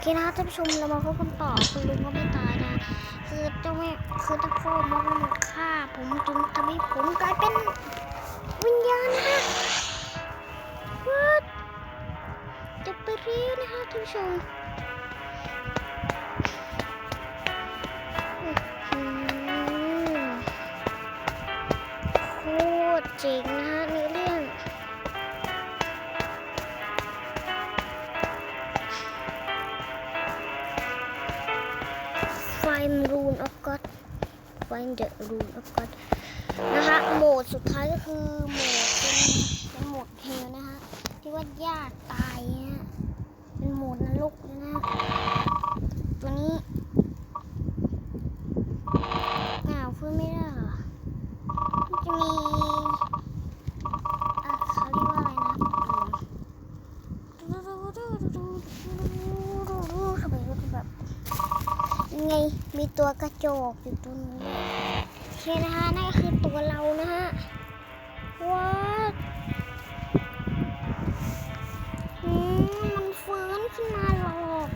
เคนะคะท่านผู้ชมเรามาพบกันต่อคุณลุงก็ไม่ตายนะ คือเจ้าแม่คือตะโพกมันมันฆ่าผมจนทำให้ผมกลายเป็นวิญญาณนะคะวัดจะไปเรียนะคะท่านผู้ชมโคตรเจ๋ง Find Rune of God Find the Rune of God นะคะโหมดสุดท้ายก็คือโหมดเป็นเป็นโหมดเฮลนะคะที่ว่าญาติตายเนี่ยเป็นโหมดนรกนะ ตัวนี้อ้าวฟื้นไม่ได้เหรอมันจะมีอะเขาเรียกว่าอะไรนะทำไมก็จะแบบ ไง มี ตัวกระจกอยู่ตรงนี้โอเคนะคะนั่นก็คือตัวเรานะฮะว้าวอืมมันฟื้นขึ้นมาหลอก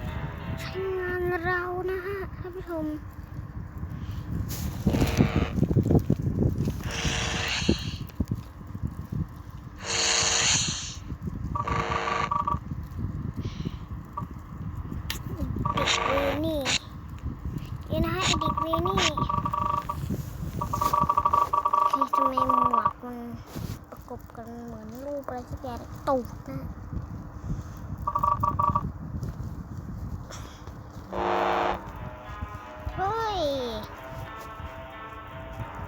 ใช้งานเรานะฮะท่านผู้ชม เด็กเวนี่เดี๋ยวนะฮะไอ้เด็กเวนี่คือทำไมหมวกมันประกบกันเหมื อนรูปอะไรสักตูดนะเฮ้ย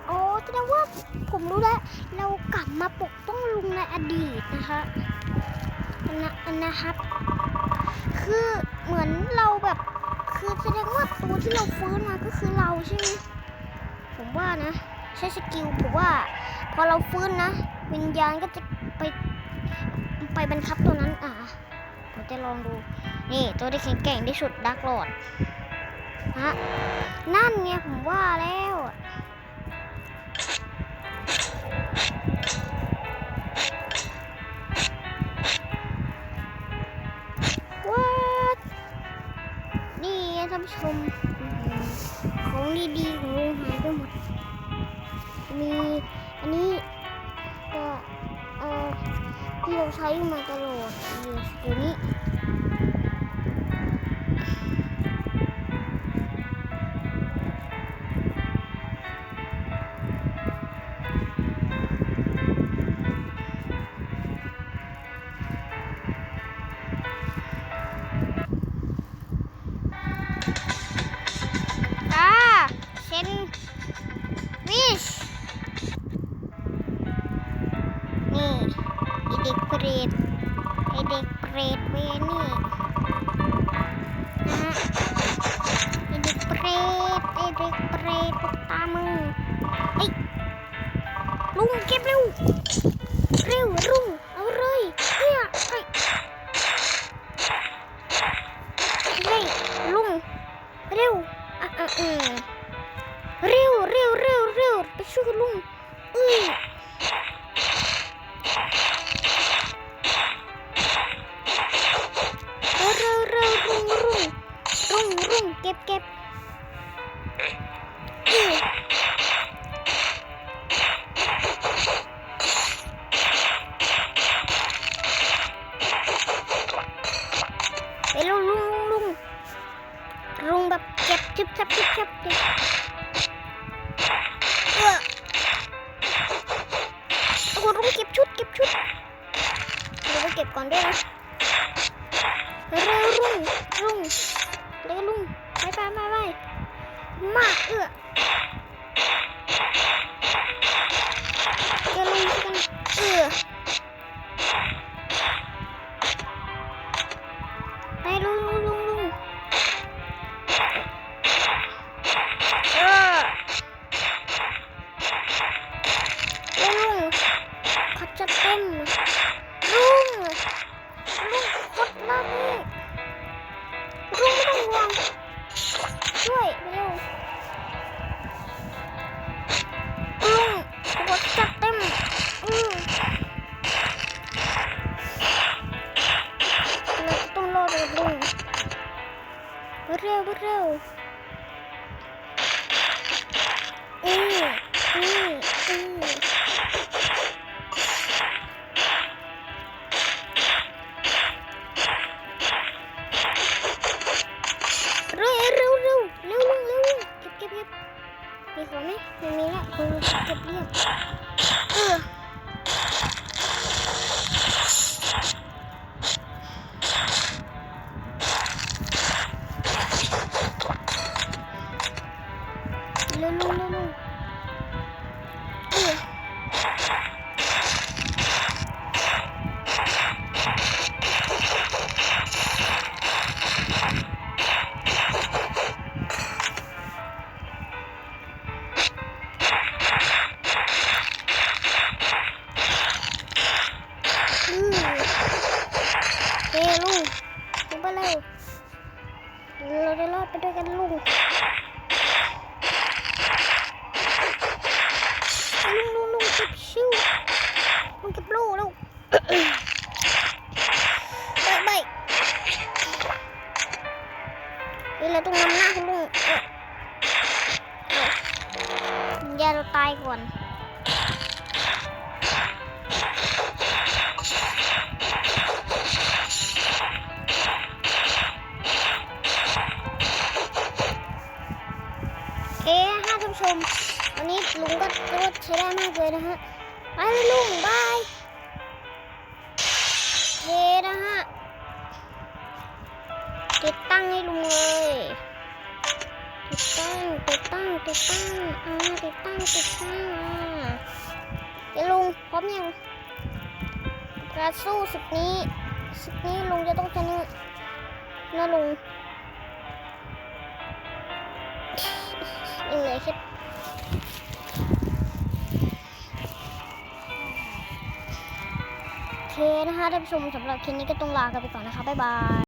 โอ้แสดงว่าผมรู้แล้ว เรากลับมาปกป้องลุงในอดีตนะคะนะนะครับ คือเหมือนเราแบบ คือแสดงว่าตัวที่เราฟื้นมาก็คือเราใช่ไหมผมว่านะ ใช้สกิลผมว่า พอเราฟื้นนะ วิญญาณก็จะไป ไปบังคับตัวนั้นอะผมจะลองดู นี่ตัวที่แข็งแกร่งที่สุดดักโหลดฮะนั่นไงผมว่าแล้วว้านี่ท่านผู้ชม ของดีๆของลุงหายไปหมด มีอันนี้ เราใช้มาตลอด เด็กเปรตไอเด็กเปรตเวนี่นะฮะไอเด็กเปรตไอเด็กเปรตตกตามึงไอยลุงเก็บเร็วเร็วลุงเอาเลยเนี่ยไอยเฮ้ยลุงเร็วอะอะอืมเร็วเร็วเร็วเร็วไปช่วยลุงอือ เก็บเก็บ ไป เร็ว ดไปด้วยกันลุงลุงลุงลุงเก็บชิวลุงเก็บลูกล้วไปไปนี่เราต้องนำหน้าคุณลุงอย่าเราตายก่อน เอ๊ะฮะท่านผู้ชม วันนี้ลุงก็รถใช้ได้มากเลยนะฮะ ไปเลยลุงบายเย้นะฮะ ติดตั้งให้ลุงเลย ติดตั้ง ติดตั้ง ติดตั้ง อ่า ติดตั้ง ติดตั้ง อ่าเดี๋ยวลุงพร้อมยังการสู้ศึกนี้ศึกนี้ลุงจะต้องชนะนะลุง คิดโอเคนะคะท่านผู้ชมสำหรับคลิปนี้ก็ต้องลากันไปก่อนนะคะ บ๊ายบาย